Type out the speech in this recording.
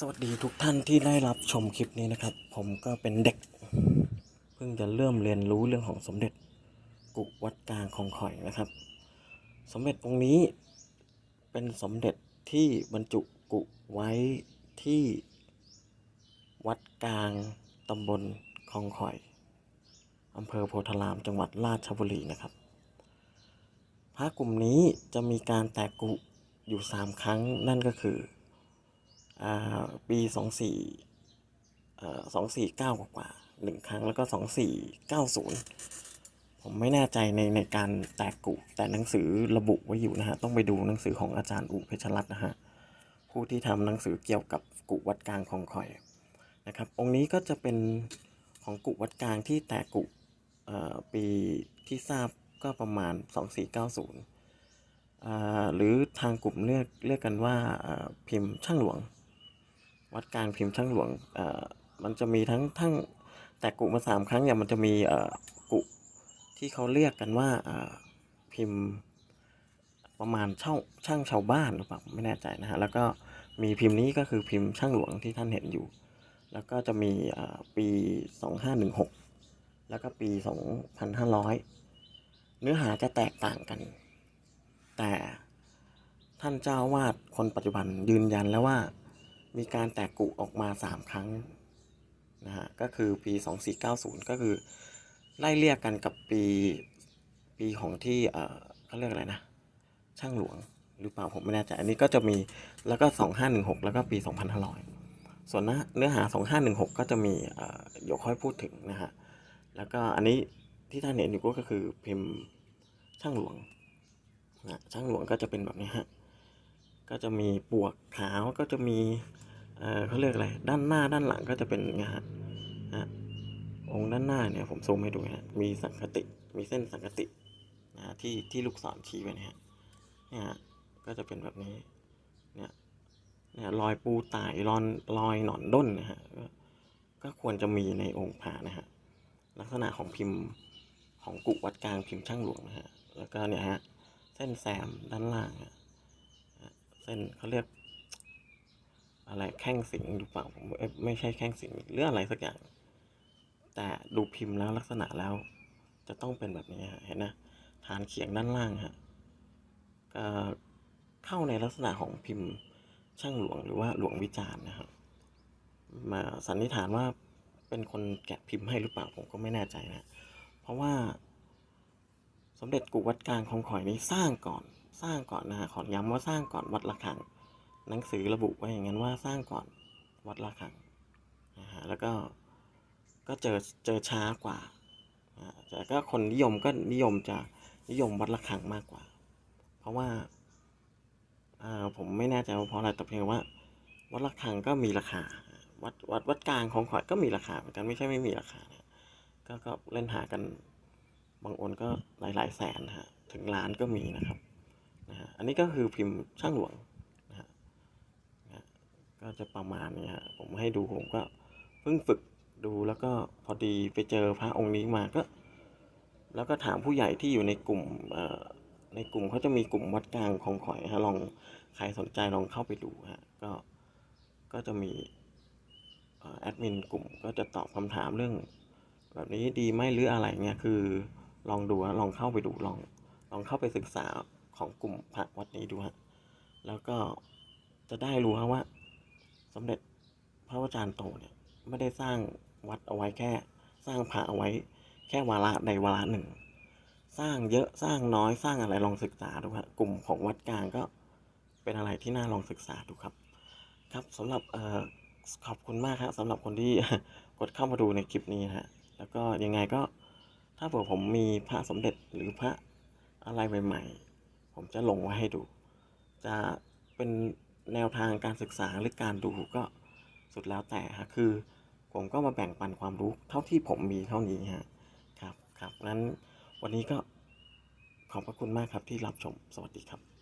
สวัสดีทุกท่านที่ได้รับชมคลิปนี้นะครับ ผมก็เป็นเด็ก เพิ่งจะเริ่มเรียนรู้เรื่องของสมเด็จกุวัดกลางคลองข่อยนะครับ สมเด็จองค์นี้เป็นสมเด็จที่บรรจุกุไว้ที่วัดกลางตำบลคลองข่อยอำเภอโพธารามจังหวัดราชบุรีนะครับพระกลุ่มนี้จะมีการแตกกุอยู่สามครั้งนั่นก็คือ ปีสองสี่สองสี่เก้ากว่าหนึ่งครั้งแล้วก็สองสี่เก้าศูนย์ผมไม่แน่ใจในในการแตกกุแต่หนังสือระบุไว้อยู่นะฮะ ต้องไปดูหนังสือของอาจารย์อุเพชรรัตน์นะฮะ ผู้ที่ทำหนังสือเกี่ยวกับกุวัดกลางของคอยนะครับ องค์นี้ก็จะเป็นของกุวัดกลางที่แตกกุปีที่ทราบก็ประมาณ 2490อ่าหรือทางกลุ่มเรียกเรียกกันว่าพิมพ์ช่างหลวง วัดกลางพิมพ์ช่างหลวงอ่อมันจะมีทั้งทั้งแต่กุมาสามครั้งเนี่ยมันจะมีเอ่อกุที่เขาเรียกกันว่าอ่อพิมพ์ประมาณเช่าช่างชาวบ้านหรือเปล่าไม่แน่ใจนะฮะแล้วก็มีพิมพ์นี้ก็คือพิมพ์ช่างหลวงที่ท่านเห็นอยู่ แล้วก็จะมีอ่อปี 2516 แล้วก็ปี 2500 เนื้อหาจะแตกต่างกัน แต่ท่านเจ้าวาดคนปัจจุบันยืนยันแล้วว่า มีการแตกกุออกมา 3 ครั้งนะฮะก็คือปี 2490 ก็คือไล่เรียกกันกับปีปีของที่เอ่อเขาเรียกอะไรนะ ช่างหลวงหรือเปล่าผมไม่แน่ใจอันนี้ก็จะมีแล้วก็ 2516 แล้วก็ปี 2500 ส่วนเนื้อหา 2516 ก็จะมีเอ่อเดี๋ยวค่อยพูดถึงนะฮะแล้วก็อันนี้ที่ท่านเห็นอยู่ก็คือพิมพ์ช่างหลวงนะช่างหลวงก็จะเป็นแบบนี้ฮะ ก็จะมีปวกขาวก็จะมีเออเขาเรียกอะไรด้านหน้าด้านหลังก็จะเป็นอย่างเงี้ฮะองค์ด้านหน้าเนี่ยผมซูมให้ดูฮะมีสังคติมีเส้นสังคตินะที่ที่ลูกศรชี้ไว้เนี่ยฮะเนี่ยก็จะเป็นแบบนี้เนี่ยเนี่ยรอยปูตายรอนรอยหนอนด้นนะฮะก็ก็ควรจะมีในองค์พระนะฮะลักษณะของพิมพ์ของกุวัดกลางพิมพ์ช่างหลวงนะฮะแล้วก็เนี่ยฮะเส้นแซมด้านล่างฮะ เส้นเขาเรียก อะไรแข้งสิงหรือเปล่าผมไม่ใช่แข้งสิงหรืออะไรสักอย่าง แต่ดูพิมพ์แล้วลักษณะแล้ว จะต้องเป็นแบบนี้ฮะเห็นนะฐานเขียงด้านล่างฮะก็เข้าในลักษณะของพิมพ์ช่างหลวงหรือว่าหลวงวิจารณ์นะครับมาสันนิษฐานว่าเป็นคนแกะพิมพ์ให้หรือเปล่าผมก็ไม่แน่ใจนะ เพราะว่าสมเด็จกุวัดกลางของข่อยนี้สร้างก่อน สร้างก่อนนะฮะขอย้ำว่าสร้างก่อนวัดระฆัง หนังสือระบุไว้อย่างนั้นว่าสร้างก่อนวัดระฆังนะฮะแล้วก็ก็เจอเจอช้ากว่าแต่ก็คนนิยมก็นิยมจะนิยมวัดระฆังมากกว่า เพราะว่าอ่าผมไม่แน่ใจว่าเพราะอะไรแต่เพียงว่า วัดระฆังก็มีราคา วัดวัดวัดกลางของขอยก็มีราคาเหมือนกันไม่ใช่ไม่มีราคานะก็ก็เล่นหากันบางโองค์ก็หลายหลายแสนฮะถึงล้านก็มีนะครับ นะฮะอันนี้ก็คือพิมพ์ช่างหลวงนะฮะนะก็จะประมาณนี้ฮะผมให้ดูผมก็เพิ่งฝึกดูแล้วก็พอดีไปเจอพระองค์นี้มาก็ แล้วก็ถามผู้ใหญ่ที่อยู่ในกลุ่มในกลุ่มเขาจะมีกลุ่มวัดกลางของข่อยฮะลองใครสนใจลองเข้าไปดูฮะก็ก็จะมีแอดมินกลุ่มก็จะตอบคำถามเรื่อง แบบนี้ดีไหมหรืออะไรเงี้ยคือลองดูลองเข้าไปดูลองลองเข้าไปศึกษา ของกลุ่มพระวัดนี้ดูฮะ แล้วก็จะได้รู้ฮะว่า สมเด็จพระวจารย์โตเนี่ยไม่ได้สร้างวัดเอาไว้แค่สร้างพระเอาไว้แค่วาระใดวาระหนึ่ง สร้างเยอะสร้างน้อยสร้างอะไรลองศึกษาดูฮะกลุ่มของวัดกลางก็เป็นอะไรที่น่าลองศึกษาดูครับ ครับสำหรับเอ่อขอบคุณมากครับสำหรับคนที่กดเข้ามาดูในคลิปนี้ฮะแล้วก็ยังไงก็ถ้าเผื่อผมมีพระสมเด็จหรือพระอะไรใหม่ ๆ ผมจะลงไว้ให้ดู จะเป็นแนวทางการศึกษาหรือการดูก็สุดแล้วแต่ฮะคือ ผมก็มาแบ่งปันความรู้เท่าที่ผมมีเท่านี้ฮะครับครับงั้นวันนี้ก็ขอบพระคุณมากครับที่รับชมสวัสดีครับ